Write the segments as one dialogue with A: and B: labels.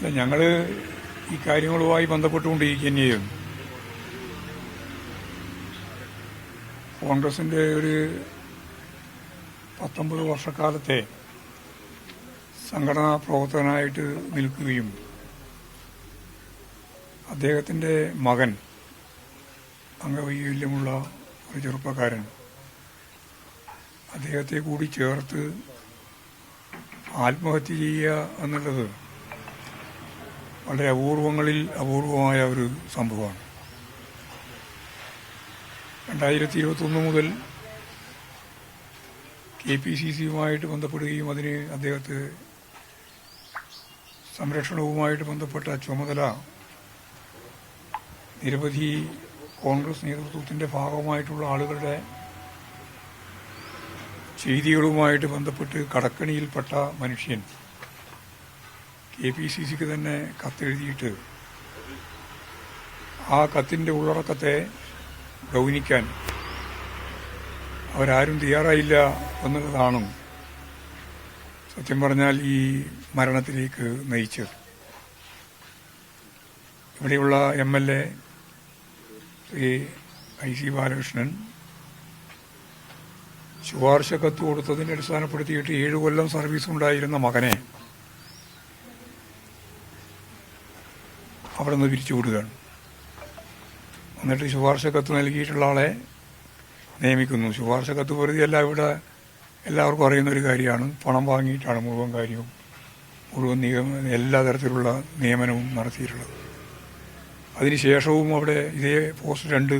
A: അല്ല ഞങ്ങൾ ഈ കാര്യങ്ങളുമായി ബന്ധപ്പെട്ടുകൊണ്ടിരിക്കുകയും കോൺഗ്രസിന്റെ ഒരു പത്തൊമ്പത് വർഷക്കാലത്തെ സംഘടനാ പ്രവർത്തകനായിട്ട് നിൽക്കുകയും അദ്ദേഹത്തിന്റെ മകൻ അംഗവൈകല്യമുള്ള ഒരു ചെറുപ്പക്കാരൻ അദ്ദേഹത്തെ കൂടി ചേർത്ത് ആത്മഹത്യ ചെയ്യുക എന്നുള്ളത് വളരെ അപൂർവങ്ങളിൽ അപൂർവമായ ഒരു സംഭവമാണ്. രണ്ടായിരത്തി ഇരുപത്തൊന്ന് മുതൽ കെ പി സി സിയുമായിട്ട് ബന്ധപ്പെടുകയും അതിന് അദ്ദേഹത്തെ സംരക്ഷണവുമായിട്ട് ബന്ധപ്പെട്ട ചുമതല നിരവധി കോൺഗ്രസ് നേതൃത്വത്തിന്റെ ഭാഗമായിട്ടുള്ള ആളുകളുടെ ചെയ്തികളുമായിട്ട് ബന്ധപ്പെട്ട് കടക്കണിയിൽപ്പെട്ട മനുഷ്യൻ. കെ പി സി സിക്ക് തന്നെ കത്തെഴുതിയിട്ട് ആ കത്തിന്റെ ഉള്ളടക്കത്തെ ഗൗനിക്കാൻ അവരാരും തയ്യാറായില്ല എന്നുള്ളതാണ് സത്യം പറഞ്ഞാൽ ഈ മരണത്തിലേക്ക് നയിച്ചത്. ഇവിടെയുള്ള M L A Shri I C Balakrishnan ശുപാർശ കത്ത് കൊടുത്തതിനെ അടിസ്ഥാനപ്പെടുത്തിയിട്ട് ഏഴു കൊല്ലം സർവീസ് ഉണ്ടായിരുന്ന മകനെ അവിടെ നിന്ന് പിരിച്ചുവിടുകയാണ് എന്നിട്ട് ശുപാർശ കത്ത് നൽകിയിട്ടുള്ള ആളെ നിയമിക്കുന്നു. ശുപാർശ കത്ത് പ്രതിയല്ല ഇവിടെ എല്ലാവർക്കും അറിയുന്ന ഒരു കാര്യമാണ്. പണം വാങ്ങിയിട്ടാണ് മുഴുവൻ കാര്യവും മുഴുവൻ നിയമ എല്ലാ തരത്തിലുള്ള നിയമനവും നടത്തിയിട്ടുള്ളത്. അതിനുശേഷവും അവിടെ ഇതേ പോസ്റ്റ് രണ്ട്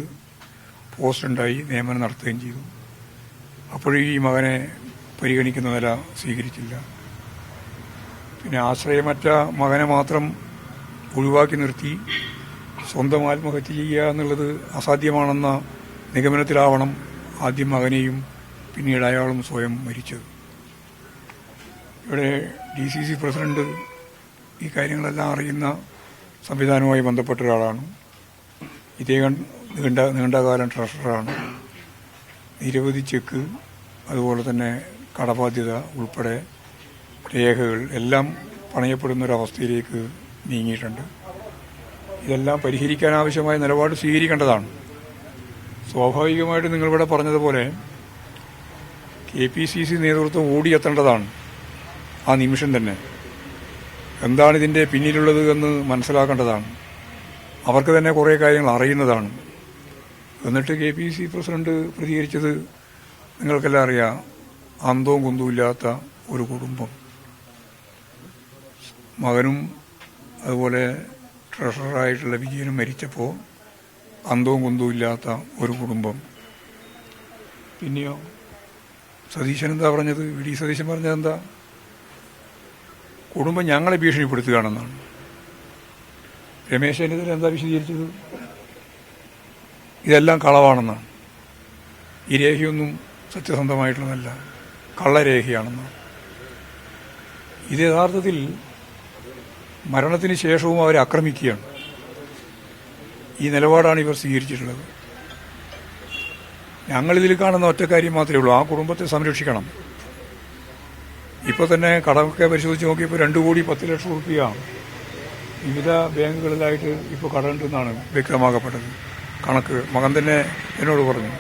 A: പോസ്റ്റ് ഉണ്ടായി നിയമനം നടത്തുകയും ചെയ്തു. അപ്പോഴും ഈ മകനെ പരിഗണിക്കുന്ന നില സ്വീകരിച്ചില്ല. പിന്നെ ആശ്രയമറ്റ മകനെ മാത്രം ഒഴിവാക്കി നിർത്തി സ്വന്തം ആത്മഹത്യ ചെയ്യുക എന്നുള്ളത് അസാധ്യമാണെന്ന നിഗമനത്തിലാവണം ആദ്യം മകനെയും പിന്നീട് അയാളും സ്വയം മരിച്ചത്. ഇവിടെ ഡി സി സി പ്രസിഡന്റ് ഈ കാര്യങ്ങളെല്ലാം അറിയുന്ന സംവിധാനവുമായി ബന്ധപ്പെട്ട ഒരാളാണ്. ഇതേ നീണ്ട നീണ്ടകാലം ട്രഷററാണ്. നിരവധി ചെക്ക് അതുപോലെ തന്നെ കടബാധ്യത ഉൾപ്പെടെ രേഖകൾ എല്ലാം പണയപ്പെടുന്ന ഒരവസ്ഥയിലേക്ക് നീങ്ങിയിട്ടുണ്ട്. ഇതെല്ലാം പരിഹരിക്കാൻ ആവശ്യമായ നിലപാട് സ്വീകരിക്കേണ്ടതാണ്. സ്വാഭാവികമായിട്ട് നിങ്ങളിവിടെ പറഞ്ഞതുപോലെ കെ പി സി സി നേതൃത്വം ഓടിയെത്തേണ്ടതാണ് ആ നിമിഷം തന്നെ. എന്താണ് ഇതിന്റെ പിന്നിലുള്ളത് എന്ന് മനസ്സിലാക്കേണ്ടതാണ്. അവർക്ക് തന്നെ കുറേ കാര്യങ്ങൾ അറിയുന്നതാണ്. എന്നിട്ട് കെ പി സി പ്രസിഡന്റ് പ്രതികരിച്ചത് നിങ്ങൾക്കെല്ലാം അറിയാം അന്തവും കുന്തവും ഇല്ലാത്ത ഒരു കുടുംബം. മകനും അതുപോലെ ട്രഷററായിട്ടുള്ള വിജയനും മരിച്ചപ്പോൾ അന്തവും കുന്തവും ഇല്ലാത്ത ഒരു കുടുംബം. പിന്നെയോ? സതീശൻ എന്താ പറഞ്ഞത്? വി ഡി സതീശൻ പറഞ്ഞത് എന്താ? കുടുംബം ഞങ്ങളെ ഭീഷണിപ്പെടുത്തുകയാണെന്നാണ്. രമേശൻ ചെന്നിത്തല എന്താ വിശദീകരിച്ചത്? ഇതെല്ലാം കളവാണെന്നാണ്. ഈ രേഖയൊന്നും സത്യസന്ധമായിട്ടുള്ളതല്ല. കള്ളരേഖയാണെന്നാണ്. ഇത് യഥാർത്ഥത്തിൽ മരണത്തിന് ശേഷവും അവരെ ആക്രമിക്കുകയാണ്. ഈ നിലപാടാണ് ഇവർ സ്വീകരിച്ചിട്ടുള്ളത്. ഞങ്ങളിതിൽ കാണുന്ന ഒറ്റ കാര്യം മാത്രമേ ഉള്ളൂ. ആ കുടുംബത്തെ സംരക്ഷിക്കണം. ഇപ്പോൾ തന്നെ കടമൊക്കെ പരിശോധിച്ച് നോക്കിയപ്പോൾ രണ്ടു കോടി പത്ത് ലക്ഷം റുപ്യ വിവിധ ബാങ്കുകളിലായിട്ട് ഇപ്പോൾ കടമുണ്ടെന്നാണ് വ്യക്തമാക്കപ്പെട്ടത്. കണക്ക് മകൻ തന്നെ എന്നോട് പറഞ്ഞു.